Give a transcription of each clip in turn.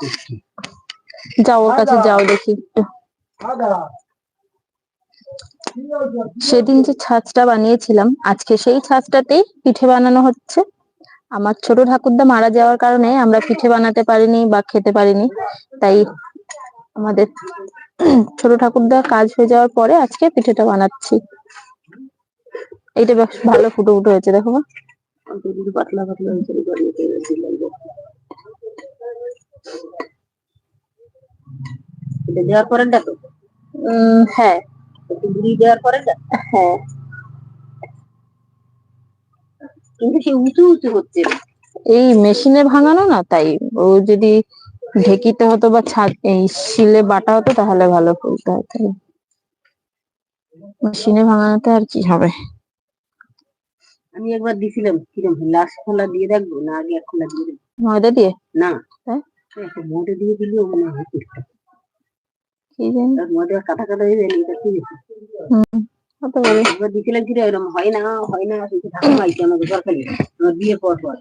করছি যাও ওর কাছে, যাও দেখি সেদিন যে ছাঁচটা বানিয়েছিলাম, আজকে সেই ছাঁচটাতেই পিঠে বানানো হচ্ছে। আমার ছোট ঠাকুরদা মারা যাওয়ার কারণে আমরা পিঠে বানাতে পারিনি বা খেতে পারিনি। তাই আমাদের ছোট ঠাকুরদা কাজ হয়ে যাওয়ার পরে আজকে পিঠেটা বানাচ্ছি। এইটা বেশ ভালো ফুটো ফুটো হয়েছে, দেখো। পাতলা পাতলা হয়েছে এটা দেওয়ার পরেরটা তো? হ্যাঁ। একটু গুঁড়ি দেওয়ার পরেরটা? হ্যাঁ। কিন্তু সে উঁচু উঁচু হচ্ছে। এই মেশিনে ভাঙানো না তাই? ও যদি ঢেকিতে হতো বা ছাদ এই শিলে বাটা হতো তাহলে ভালো ফুলতে হতো মেশিনে ভাঙানোতে আর কি হবে? আমি একবার দিছিলাম কিরম লাশ খোলা দিয়ে রাখব না আগে এক খোলা দিয়ে রাখব? ময়দা দিয়ে? না। হ্যাঁ? একটা মোটে দিয়ে দিলেও মনে হয়। কি জানি মধ্যে কাটা কাটা হয়ে যায় এটা কি? হুম হতে পারে। একবার দিছিলাম কি এরকম হয় না হয় না আমাকে সরকারি আমার বিয়ে পর পর।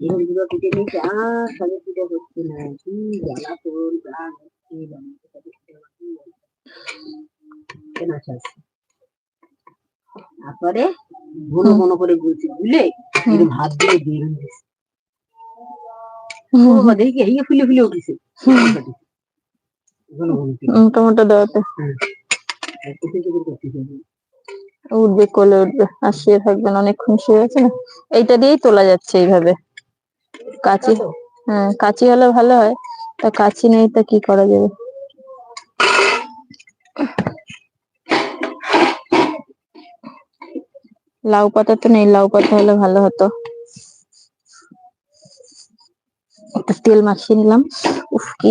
এরকম দুটো পিঠে নিয়েছে আর পিঠে হচ্ছে না কি জ্বালা তোর কি। কেনা তারপরে ঘন ঘন করে গুলছি গুলে এরকম হাত দিয়ে দিয়ে দিয়েছে দেখি ফুলে ফুলে উঠেছে। টমেটো দেওয়াতে। করতেছে। উঠবে কোলে উঠবে আর শুয়ে থাকবেন অনেকক্ষণ শুয়ে আছে না? এইটা দিয়েই তোলা যাচ্ছে এইভাবে। কাচি হ্যাঁ কাচি হলে ভালো হয় তা কাচি নেই তা কি করা যাবে? লাউ পাতা তো নেই লাউ পাতা হলে ভালো হতো। একটু তেল মাখিয়ে নিলাম। উফ কি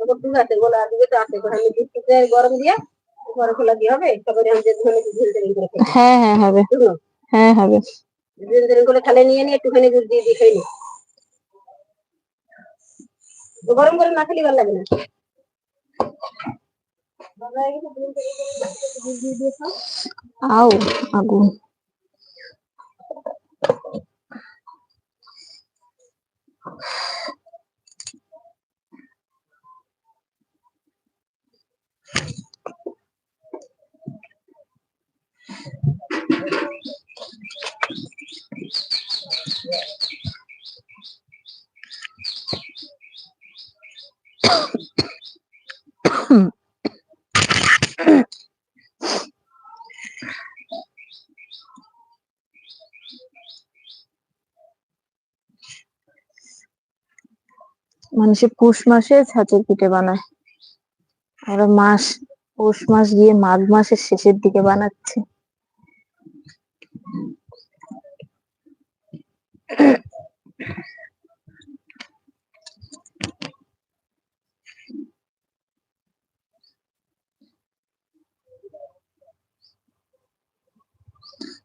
ওদের দুধ আছে, গোলা দুধে তো আছে। ওখানে দুধটাতে গরম দিয়ে ঘরে খোলা দিয়ে হবে? তারপরে আমি যে ধনে ঝিল ঝিল করে হ্যাঁ হ্যাঁ হবে। হ্যাঁ হবে। ঝিল ঝিল করে খালে নিয়ে নিয়ে একটুখানি দুধ দিয়ে দিয়ে খাই নি। গরম করে না খেলে ভালো লাগে না। আও আগুন মানুষে পৌষ মাসে ছাঁচের পিঠে বানায়। আর মাস, পৌষ মাস গিয়ে মাঘ মাসের শেষের দিকে বানাচ্ছে।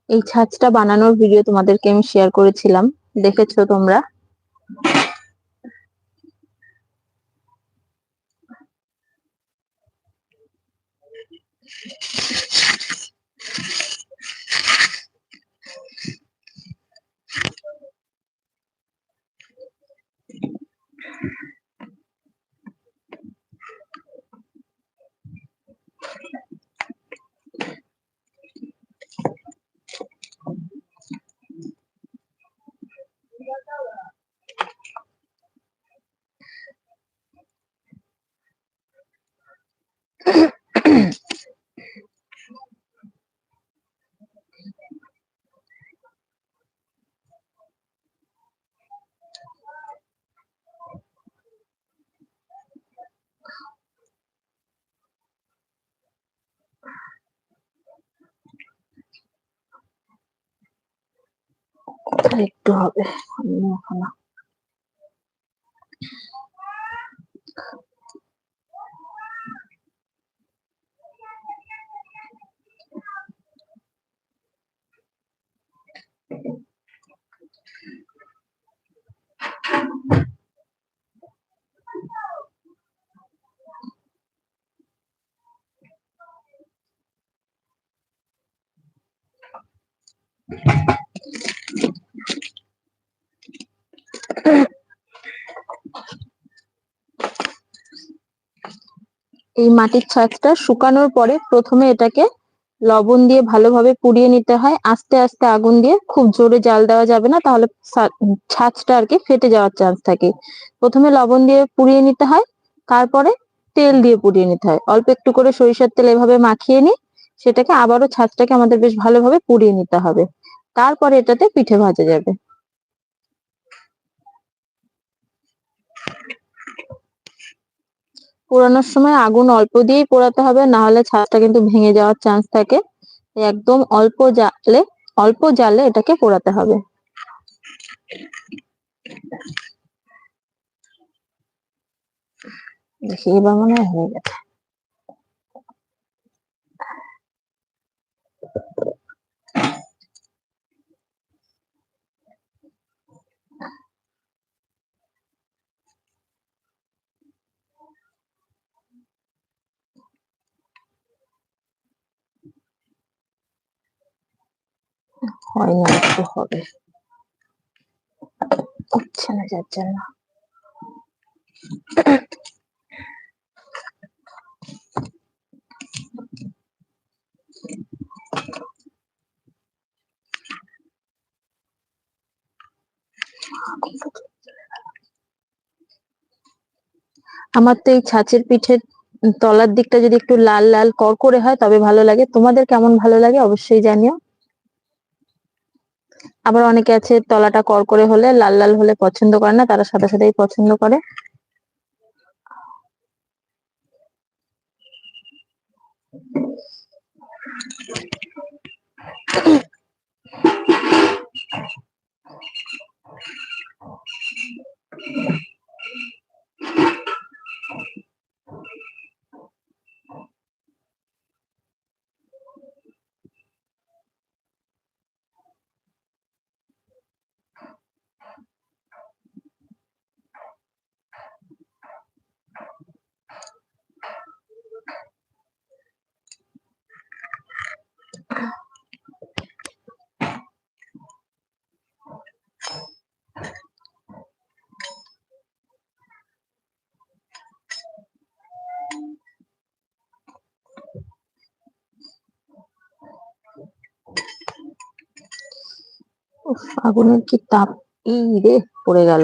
এই ছাঁচটা বানানোর ভিডিও তোমাদেরকে আমি শেয়ার করেছিলাম। দেখেছ তোমরা? একটু হবে অন্য এখনও এই মাটির ছাঁচটা শুকানোর পরে প্রথমে এটাকে লবণ দিয়ে ভালোভাবে পুড়িয়ে নিতে হয়। আস্তে আস্তে আগুন দিয়ে খুব জোরে জাল দেওয়া যাবে না, তাহলে ছাঁচটা আর কি ফেটে যাওয়ার চান্স থাকে। প্রথমে লবণ দিয়ে পুড়িয়ে নিতে হয়, তারপরে তেল দিয়ে পুড়িয়ে নিতে হয়। অল্প একটু করে সরিষার তেল এভাবে মাখিয়ে নি সেটাকে আবারও ছাঁচটাকে আমাদের বেশ ভালোভাবে পুড়িয়ে নিতে হবে। তারপরে এটাতে পিঠে ভাজা যাবে। পোড়ানোর সময় আগুন অল্প দিয়েই পোড়াতে হবে না হলে ছাদটা কিন্তু ভেঙে যাওয়ার চান্স থাকে। একদম অল্প জালে অল্প জালে এটাকে পোড়াতে হবে। দেখি, এবার মনে হয় হয়ে হয়নি একটু হবে না আমার তো এই ছাঁচের পিঠের তলার দিকটা যদি একটু লাল লাল করকরে হয়, তবে ভালো লাগে। তোমাদের কেমন ভালো লাগে অবশ্যই জানিও। আবার অনেকে আছে তলাটা করকরে হলে, লাল লাল হলে পছন্দ করে না, তারা সাদা সাদাই পছন্দ করে। আগুনের কি তাপ? এই রে পড়ে গেল।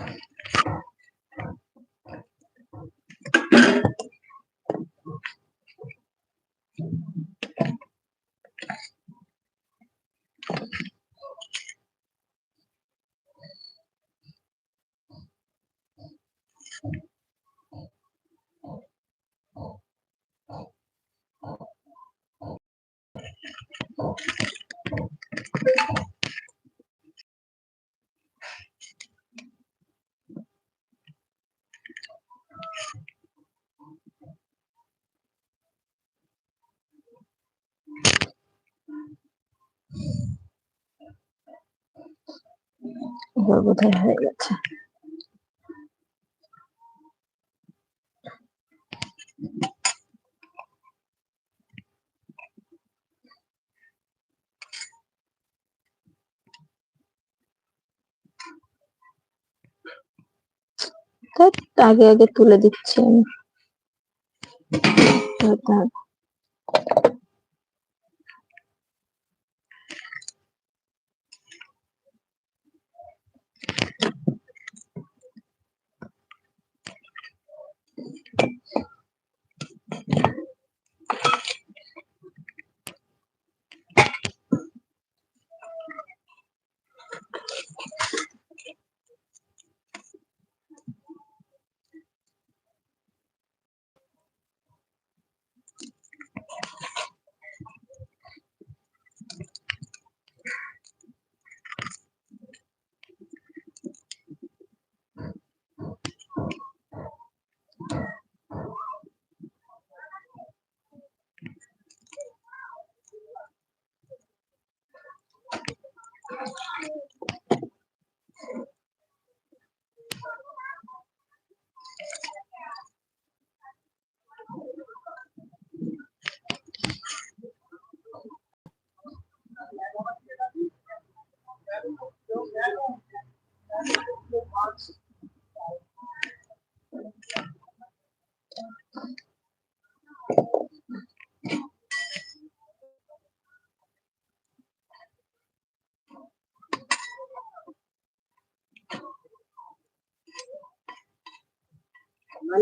fine. এবার বোধহয় হয়ে গেছে। আগে আগে তুলে দিচ্ছি আমি।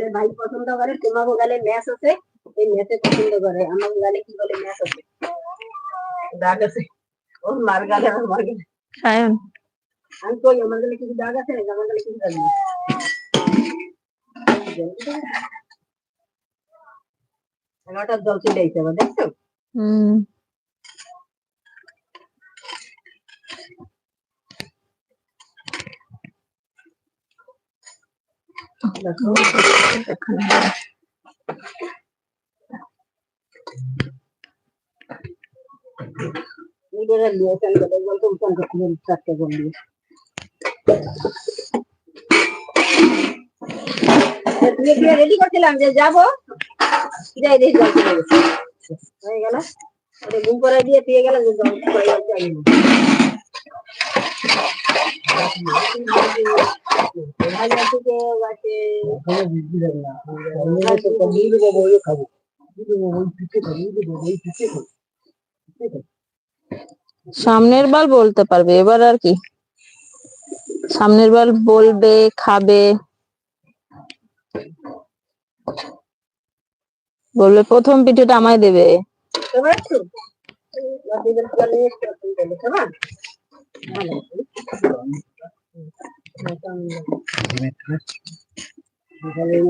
ভাই পছন্দ করে তোমাকে গেলে ম্যাচ আছে এই ম্যাচে পছন্দ করে আমাকে গেলে কি বলে ম্যাচ আছে। দাগ আছে। ওর মার গালে আমার মার গালে। সায়ন। আমি কই আমার গেলে কিছু দাগ আছে আমার গেলে কিছু দাগ নেই। এগারোটার জল চলে আইছে আবার দেখছ? হুম। দেখো এখানে হবে। করে নিয়ে চান করে বলতো উঠান করতে চারটে গোল দিয়ে তুই দিয়ে রেডি করছিলাম যে যাব হয়ে গেল ওটা ঘুম করে দিয়ে পেয়ে গেল যে জল সামনের বার বলতে পারবে, এবার আর কি। সামনের বার বলবে, খাবে। বলবে, প্রথম পিঠেটা আমায় দেবে।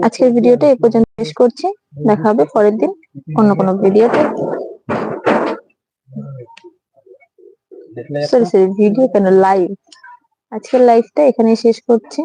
আজকের ভিডিওটা এই পর্যন্ত শেষ করছি। দেখা হবে পরের দিন অন্য কোনো ভিডিওতে। সরি সরি ভিডিও কেন? লাইভ আজকের লাইভটা এখানেই শেষ করছি।